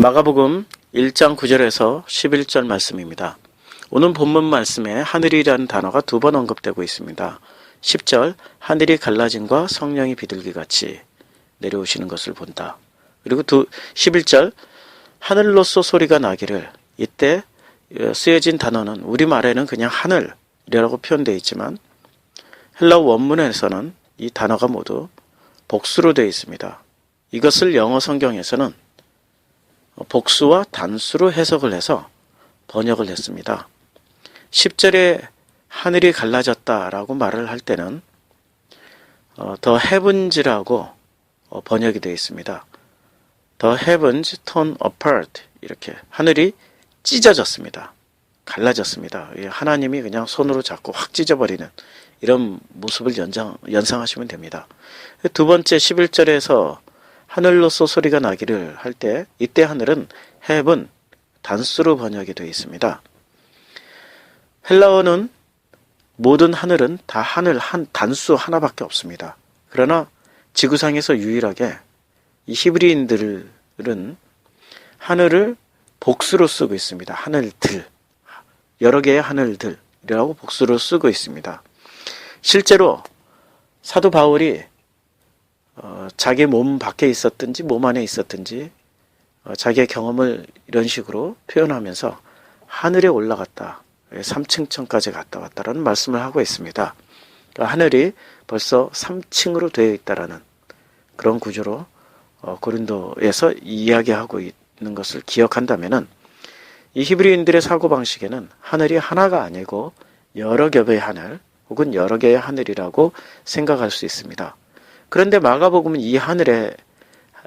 마가복음 1장 9절에서 11절 말씀입니다. 오늘 본문 말씀에 하늘이라는 단어가 두 번 언급되고 있습니다. 10절 하늘이 갈라짐과 성령이 비둘기 같이 내려오시는 것을 본다. 그리고 두 11절 하늘로서 소리가 나기를 이때 쓰여진 단어는 우리말에는 그냥 하늘이라고 표현되어 있지만 헬라 원문에서는 이 단어가 모두 복수로 되어 있습니다. 이것을 영어 성경에서는 복수와 단수로 해석을 해서 번역을 했습니다. 10절에 하늘이 갈라졌다라고 말을 할 때는 어, 더 헤븐즈라고 어, 번역이 되어 있습니다. 턴 어파트 이렇게 하늘이 찢어졌습니다. 갈라졌습니다. 예, 하나님이 그냥 손으로 잡고 확 찢어버리는 이런 모습을 연상, 연상하시면 됩니다. 두 번째 11절에서 하늘로서 소리가 나기를 할 때 이때 하늘은 heaven 단수로 번역이 되어 있습니다. 헬라어는 모든 하늘은 다 하늘 한 단수 하나밖에 없습니다. 그러나 지구상에서 유일하게 이 히브리인들은 하늘을 복수로 쓰고 있습니다. 하늘들 여러 개의 하늘들이라고 복수로 쓰고 있습니다. 실제로 사도 바울이 어, 자기 몸 밖에 있었든지 몸 안에 있었든지 어, 자기의 경험을 이런 식으로 표현하면서 하늘에 올라갔다. 3층천까지 갔다 왔다라는 말씀을 하고 있습니다. 그러니까 하늘이 벌써 3층으로 되어 있다라는 그런 구조로 어, 고린도에서 이야기하고 있는 것을 기억한다면은 이 히브리인들의 사고 방식에는 하늘이 하나가 아니고 여러 겹의 하늘 혹은 여러 개의 하늘이라고 생각할 수 있습니다. 그런데 마가복음은 이 하늘의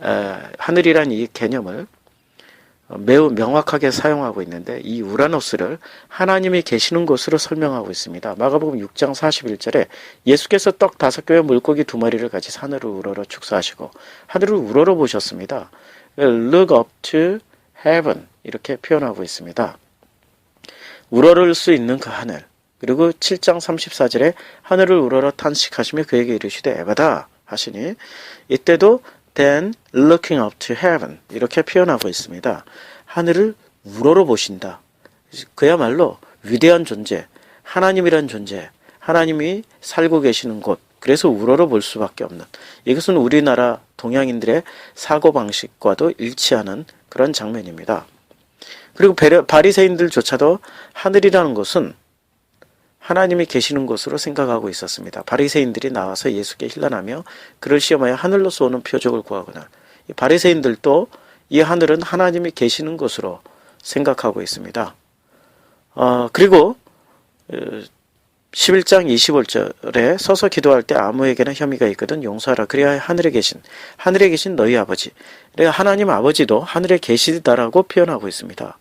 에, 하늘이란 이 개념을 매우 명확하게 사용하고 있는데 이 우라노스를 하나님이 계시는 곳으로 설명하고 있습니다. 마가복음 6장 41절에 예수께서 떡 다섯 개와 물고기 두 마리를 가지 하늘을 우러러 축사하시고 하늘을 우러러 보셨습니다. Look up to heaven 이렇게 표현하고 있습니다. 우러를 수 있는 그 하늘 그리고 7장 34절에 하늘을 우러러 탄식하시며 그에게 이르시되 에바다 하시니 이때도 then looking up to heaven 이렇게 표현하고 있습니다. 하늘을 우러러 보신다. 그야말로 위대한 존재, 하나님이란 존재, 하나님이 살고 계시는 곳, 그래서 우러러 볼 수밖에 없는 이것은 우리나라 동양인들의 사고 방식과도 일치하는 그런 장면입니다. 그리고 바리새인들조차도 하늘이라는 것은 하나님이 계시는 곳으로 생각하고 있었습니다. 바리새인들이 나와서 예수께 힐난하며 그를 시험하여 하늘로서 오는 표적을 구하거나 바리새인들도 이 하늘은 하나님이 계시는 곳으로 생각하고 있습니다. 어, 그리고 11장 25절에 서서 기도할 때 아무에게나 혐의가 있거든 용서하라. 그래야 하늘에 계신 하늘에 계신 너희 아버지. 그래 하나님 아버지도 하늘에 계시다라고 표현하고 있습니다.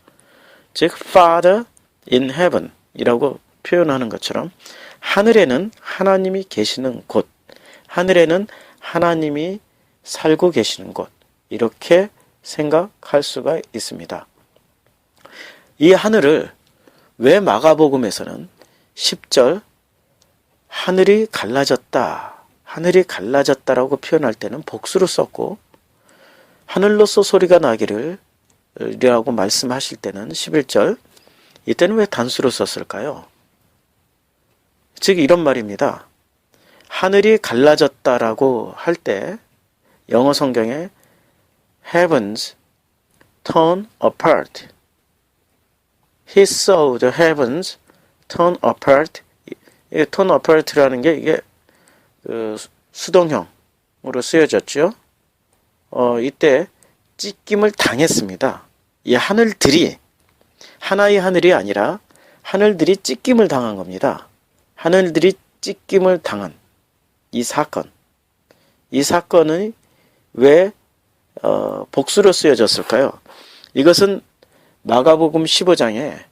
즉 Father in heaven 이라고 표현하는 것처럼 하늘에는 하나님이 계시는 곳, 하늘에는 하나님이 살고 계시는 곳, 이렇게 생각할 수가 있습니다. 이 하늘을 왜 마가복음에서는 10절 하늘이 갈라졌다, 하늘이 갈라졌다라고 표현할 때는 복수로 썼고 하늘로서 소리가 나기를 이라고 말씀하실 때는 11절 이때는 왜 단수로 썼을까요? 즉 이런 말입니다. 하늘이 갈라졌다라고 할 때 영어 성경에 heavens turn apart. He saw the heavens turn apart. 이 turn apart라는 게 이게 그 수동형으로 쓰여졌죠. 어, 이때 찢김을 당했습니다. 이 하늘들이 하나의 하늘이 아니라 하늘들이 찢김을 당한 겁니다. 하늘들이 찢김을 당한 이 사건, 이 사건은 왜 어, 복수로 쓰여졌을까요? 이것은 마가복음 15장에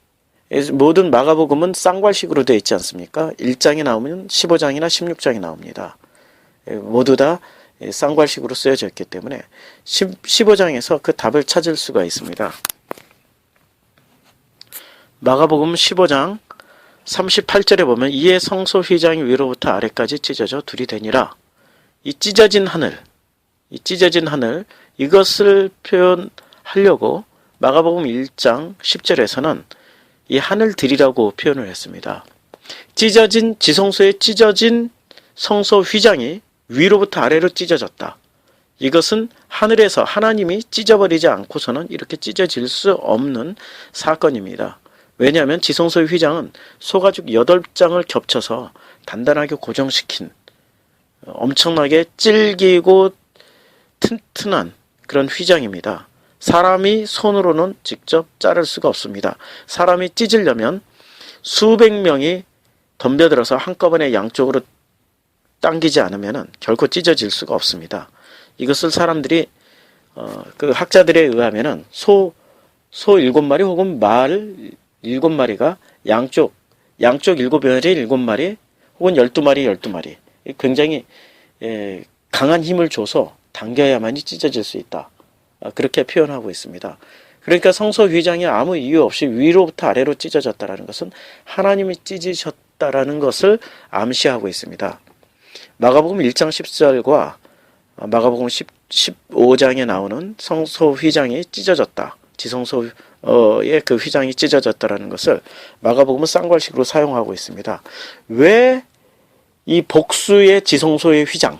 모든 마가복음은 쌍괄식으로 되어 있지 않습니까? 1장이 나오면 15장이나 16장이 나옵니다. 예, 모두 다 쌍괄식으로 쓰여져 있기 때문에 15장에서 그 답을 찾을 수가 있습니다. 마가복음 15장 38절에 보면 이에 성소 휘장이 위로부터 아래까지 찢어져 둘이 되니라. 이 찢어진 하늘, 이 찢어진 하늘 이것을 표현하려고 마가복음 1장 10절에서는 이 하늘들이라고 표현을 했습니다. 찢어진 지성소에 찢어진 성소 휘장이 위로부터 아래로 찢어졌다. 이것은 하늘에서 하나님이 찢어버리지 않고서는 이렇게 찢어질 수 없는 사건입니다. 왜냐하면 지성소의 휘장은 소가죽 8장을 겹쳐서 단단하게 고정시킨 엄청나게 질기고 튼튼한 그런 휘장입니다. 사람이 손으로는 직접 자를 수가 없습니다. 사람이 찢으려면 수백 명이 덤벼들어서 한꺼번에 양쪽으로 당기지 않으면 결코 찢어질 수가 없습니다. 이것을 사람들이 어, 그 학자들에 의하면은 소, 소 일곱 마리 혹은 말 일곱 마리가 양쪽, 양쪽 일곱 마리, 일곱 마리 혹은 열두 마리, 열두 마리. 굉장히 예, 강한 힘을 줘서 당겨야만이 찢어질 수 있다. 아, 그렇게 표현하고 있습니다. 그러니까 성소 휘장이 아무 이유 없이 위로부터 아래로 찢어졌다라는 것은 하나님이 찢으셨다라는 것을 암시하고 있습니다. 마가복음 1장 10절과 마가복음 10, 15장에 나오는 성소 휘장이 찢어졌다. 지성소 의 그 휘장이 찢어졌다라는 것을 마가복음은 쌍괄식으로 사용하고 있습니다. 왜 이 복수의 지성소의 휘장,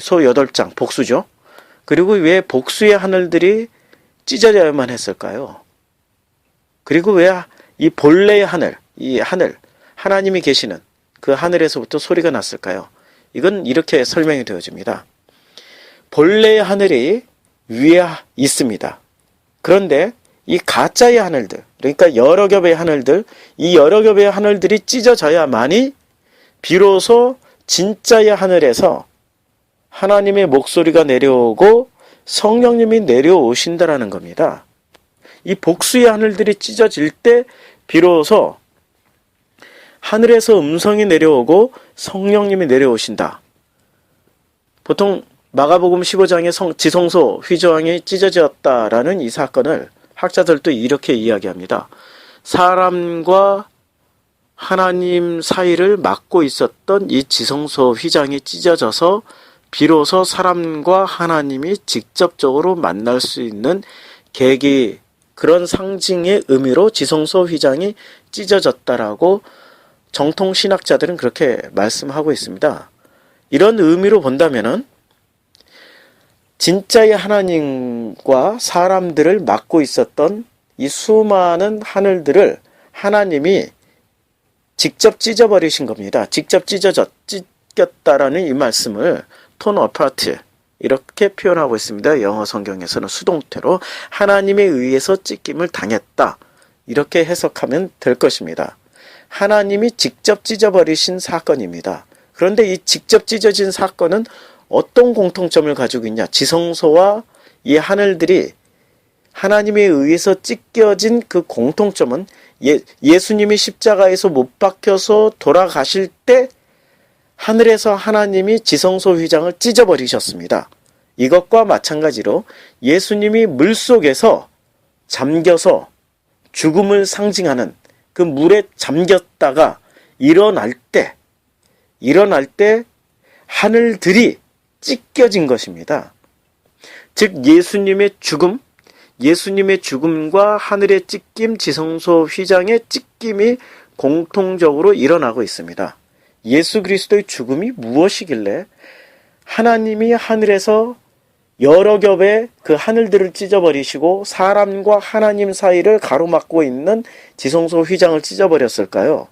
소 8장 복수죠. 그리고 왜 복수의 하늘들이 찢어져야만 했을까요? 그리고 왜 이 본래의 하늘, 이 하늘, 하나님이 계시는 그 하늘에서부터 소리가 났을까요? 이건 이렇게 설명이 되어집니다. 본래의 하늘이 위에 있습니다. 그런데 이 가짜의 하늘들, 그러니까 여러 겹의 하늘들, 이 여러 겹의 하늘들이 찢어져야만이 비로소 진짜의 하늘에서 하나님의 목소리가 내려오고 성령님이 내려오신다라는 겁니다. 이 복수의 하늘들이 찢어질 때 비로소 하늘에서 음성이 내려오고 성령님이 내려오신다. 보통 마가복음 15장의 성, 지성소 휘저항이 찢어졌다라는 이 사건을 학자들도 이렇게 이야기합니다. 사람과 하나님 사이를 막고 있었던 이 지성소 휘장이 찢어져서 비로소 사람과 하나님이 직접적으로 만날 수 있는 계기 그런 상징의 의미로 지성소 휘장이 찢어졌다라고 정통 신학자들은 그렇게 말씀하고 있습니다. 이런 의미로 본다면은 진짜의 하나님과 사람들을 막고 있었던 이 수많은 하늘들을 하나님이 직접 찢어버리신 겁니다. 직접 찢어졌, 찢겼다라는 이 말씀을 톤 어파트 이렇게 표현하고 있습니다. 영어 성경에서는 수동태로 하나님에 의해서 찢김을 당했다. 이렇게 해석하면 될 것입니다. 하나님이 직접 찢어버리신 사건입니다. 그런데 이 직접 찢어진 사건은 어떤 공통점을 가지고 있냐? 지성소와 이 하늘들이 하나님에 의해서 찢겨진 그 공통점은 예, 예수님이 십자가에서 못 박혀서 돌아가실 때 하늘에서 하나님이 지성소 휘장을 찢어버리셨습니다. 이것과 마찬가지로 예수님이 물 속에서 잠겨서 죽음을 상징하는 그 물에 잠겼다가 일어날 때, 일어날 때 하늘들이 찢겨진 것입니다. 즉, 예수님의 죽음, 예수님의 죽음과 하늘의 찢김, 지성소 휘장의 찢김이 공통적으로 일어나고 있습니다. 예수 그리스도의 죽음이 무엇이길래 하나님이 하늘에서 여러 겹의 그 하늘들을 찢어버리시고 사람과 하나님 사이를 가로막고 있는 지성소 휘장을 찢어버렸을까요?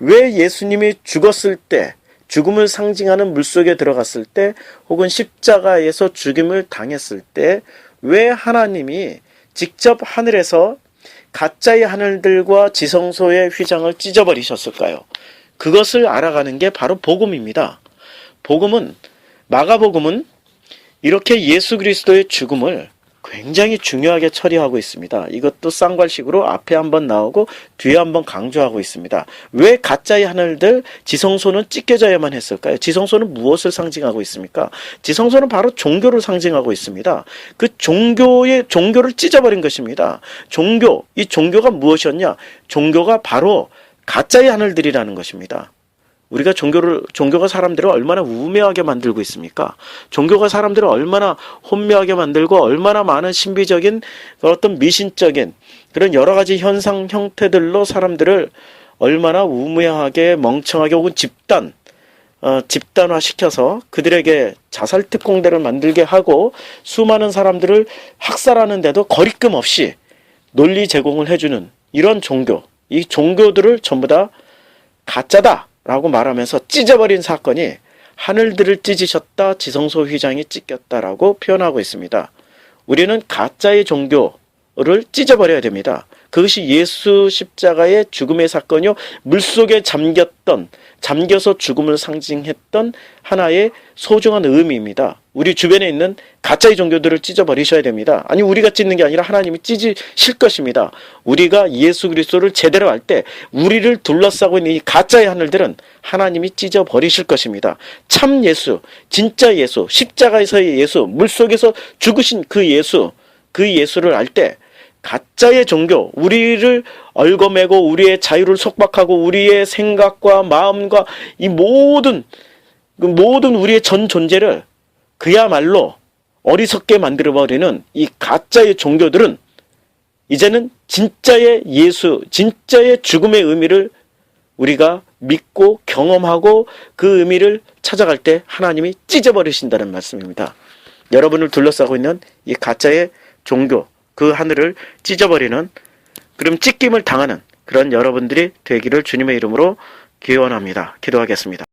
왜 예수님이 죽었을 때, 죽음을 상징하는 물속에 들어갔을 때, 혹은 십자가에서 죽임을 당했을 때, 왜 하나님이 직접 하늘에서 가짜의 하늘들과 지성소의 휘장을 찢어버리셨을까요? 그것을 알아가는 게 바로 복음입니다. 복음은 마가복음은 이렇게 예수 그리스도의 죽음을 굉장히 중요하게 처리하고 있습니다. 이것도 쌍괄식으로 앞에 한번 나오고 뒤에 한번 강조하고 있습니다. 왜 가짜의 하늘들 지성소는 찢겨져야만 했을까요? 지성소는 무엇을 상징하고 있습니까? 지성소는 바로 종교를 상징하고 있습니다. 그 종교의 종교를 찢어버린 것입니다. 종교 이 종교가 무엇이었냐? 종교가 바로 가짜의 하늘들이라는 것입니다. 우리가 종교를 종교가 사람들을 얼마나 우매하게 만들고 있습니까? 종교가 사람들을 얼마나 혼미하게 만들고 얼마나 많은 신비적인 어떤 미신적인 그런 여러 가지 현상 형태들로 사람들을 얼마나 우매하게 멍청하게 혹은 집단 어, 집단화 시켜서 그들에게 자살 특공대를 만들게 하고 수많은 사람들을 학살하는데도 거리낌 없이 논리 제공을 해주는 이런 종교, 이 종교들을 전부 다 가짜다 라고 말하면서 찢어버린 사건이 하늘들을 찢으셨다 지성소 휘장이 찢겼다라고 표현하고 있습니다. 우리는 가짜의 종교를 찢어버려야 됩니다. 그것이 예수 십자가의 죽음의 사건이요 물속에 잠겼던 잠겨서 죽음을 상징했던 하나의 소중한 의미입니다. 우리 주변에 있는 가짜의 종교들을 찢어버리셔야 됩니다. 아니 우리가 찢는 게 아니라 하나님이 찢으실 것입니다. 우리가 예수 그리스도를 제대로 할때 우리를 둘러싸고 있는 이 가짜의 하늘들은 하나님이 찢어버리실 것입니다. 참 예수, 진짜 예수, 십자가에서의 예수, 물속에서 죽으신 그 예수, 그 예수를 알때 가짜의 종교, 우리를 얽어매고 우리의 자유를 속박하고 우리의 생각과 마음과 이 모든 그 모든 우리의 전 존재를 그야말로 어리석게 만들어버리는 이 가짜의 종교들은 이제는 진짜의 예수, 진짜의 죽음의 의미를 우리가 믿고 경험하고 그 의미를 찾아갈 때 하나님이 찢어버리신다는 말씀입니다. 여러분을 둘러싸고 있는 이 가짜의 종교, 그 하늘을 찢어버리는 그럼 찢김을 당하는 그런 여러분들이 되기를 주님의 이름으로 기원합니다. 기도하겠습니다.